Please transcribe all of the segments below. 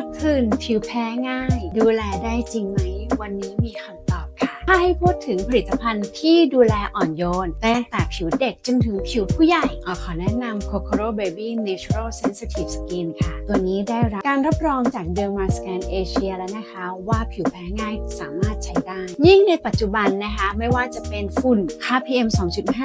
ดผื่นผิวแพ้ง่าย ดูแลได้จริงไหม วันนี้มีคำตอบ ถ้าให้พูดถึงผลิตภัณฑ์ที่ดูแลอ่อนโยนตั้งแต่ผิวเด็กจนถึงผิวผู้ใหญ่ออขอแนะนำ Kokoro Baby Natural Sensitive Skin ค่ะ ตัวนี้ได้รับการรับรองจาก Dermascan Asia แล้วนะคะ ว่าผิวแพ้ง่ายสามารถใช้ได้ ยิ่งในปัจจุบันนะคะ ไม่ว่าจะเป็นฝุ่นค่า PM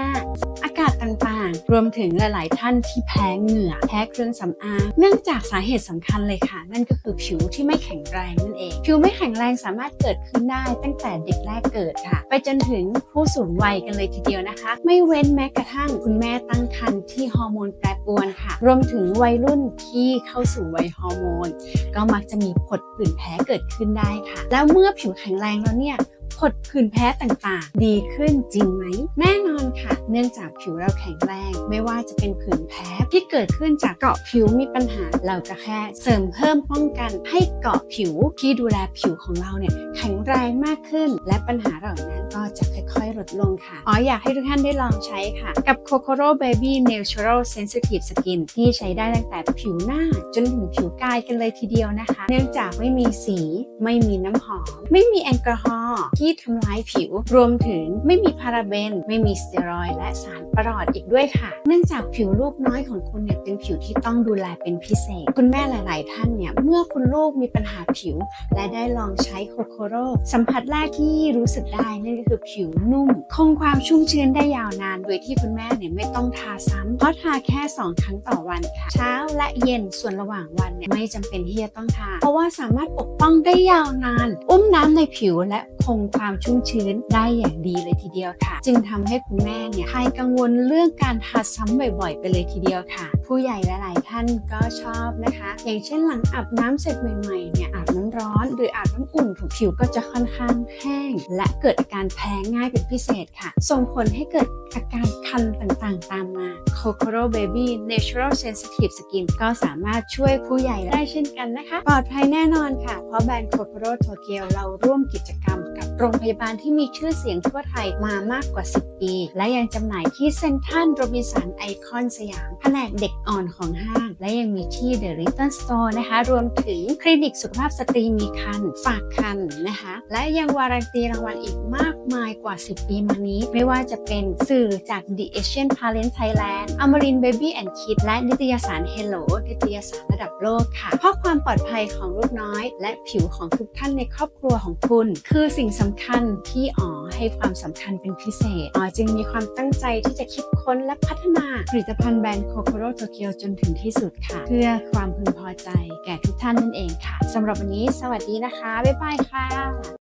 2.5 อากาศต่างๆ รวมถึงหลายๆ ท่านที่แพ้เหงื่อ แพ้เครื่องสำอาง เนื่องจากสาเหตุสำคัญเลยค่ะ นั่นก็คือผิวที่ไม่แข็งแรงนั่นเอง ผิวไม่แข็งแรงสามารถเกิดขึ้นได้ตั้งแต่เด็กแรกเกิดค่ะ ไปจนถึงผู้สูงวัยกันเลยทีเดียวนะคะ ไม่เว้นแม้กระทั่งคุณแม่ตั้งครรภ์ที่ฮอร์โมนแปรปรวนค่ะ รวมถึงวัยรุ่นที่เข้าสู่วัยฮอร์โมน ก็มักจะมีผดผื่นแพ้เกิดขึ้นได้ค่ะ แล้วเมื่อผิวแข็งแรงแล้วเนี่ย ผดผื่นแพ้ต่างๆ ดีขึ้นจริงไหม แน่นอนค่ะ เนื่องจากผิวเราแข็งแรง ไม่ว่าจะเป็นผื่นแพ้ที่เกิดขึ้นจากเกาะผิวมีปัญหา เราจะแค่เสริมเพิ่มป้องกันให้เกาะผิวที่ดูแลผิวของเราเนี่ยแข็งแรงมากขึ้น และปัญหาเหล่านั้นก็จะค่อยๆ ลดลงค่ะ อ๋ออยากให้ทุกท่านได้ลองใช้ค่ะ กับ Kokoro Baby Natural Sensitive Skin ที่ใช้ได้ตั้งแต่ผิวหน้าจนถึงผิวกายกันเลยทีเดียวนะคะ เนื่องจากไม่มีสี ไม่มีน้ำหอม ไม่มีแอลกอฮอล์ที่ทำร้ายผิว รวมถึงไม่มีพาราเบน ไม่มีสเตียรอยด์และสารประหลอดอีกด้วยค่ะ เนื่องจากผิวลูกน้อยของคุณเนี่ยเป็นผิวที่ต้องดูแลเป็นพิเศษ คุณแม่หลาย ๆ ท่านเนี่ยเมื่อคุณลูกมีปัญหาผิว และได้ลองใช้โคโคโรสัมผัสแรกที่รู้สึกได้นั่นก็คือผิวนุ่ม คงความชุ่มชื้นได้ยาวนาน โดยที่คุณแม่เนี่ยไม่ต้องทาซ้ำเพราะทาแค่ 2 ครั้งต่อวันค่ะเช้าและเย็นส่วนระหว่างวันเนี่ยไม่จำเป็นที่จะต้องทา เพราะว่าสามารถปกป้องได้ยาวนาน อุ้มน้ำในผิวและคงความชุ่มชื้นได้อย่างดีเลยทีเดียวค่ะ จึงทำให้คุณแม่เนี่ยคลายกังวลเรื่องการทาซ้ำบ่อยๆ ไปเลยทีเดียวค่ะ ผู้ใหญ่หลาย ๆ ท่านก็ชอบนะคะ อย่างเช่นหลังอาบน้ำเสร็จใหม่ ๆ เนี่ยอาบน้ำร้อน หรืออาบน้ำอุ่นผิวก็จะค่อนข้างแห้ง และเกิดอาการแพ้ง่ายเป็นพิเศษค่ะ ส่งผลให้เกิดอาการคันต่าง ๆ ตามมา Kokoro Baby Natural Sensitive Skin ก็สามารถช่วยผู้ใหญ่ได้เช่นกันนะคะ ปลอดภัยแน่นอนค่ะ เพราะแบรนด์ Kokoro Tokyo เราร่วมกิจกรรมกับโรงพยาบาลที่มีชื่อเสียงทั่วไทยมามากกว่า 10 ปี และยังจำหน่ายที่เซ็นทรัลโรบินสันไอคอนสยามแผนกเด็กอ่อนของห้าง และยังมีที่ The Little Store นะคะ รวมถึงคลินิกสุขภาพสตรีมีคันฝากคันนะคะ และยังวารันตีรางวัลอีกมากมายกว่า 10 ปีมานี้ ไม่ว่าจะเป็นสื่อจาก The Asian Talent Thailand Amarin Baby and Kid และนิตยสาร Hello นิตยสารระดับโลกค่ะ เพราะความปลอดภัยของลูกน้อย และผิวของทุกท่านในครอบครัวของคุณ คือสิ่งสำคัญที่อ๋อให้ความสำคัญเป็นพิเศษอ๋อจึงมีความตั้งใจที่จะคิดค้นและพัฒนาผลิตภัณฑ์แบรนด์โคโคโร่เกียวจนถึงที่สุดค่ะ เพื่อความพึงพอใจแก่ทุกท่านนั่นเองค่ะสำหรับวันนี้สวัสดีนะคะ บ๊ายบายค่ะ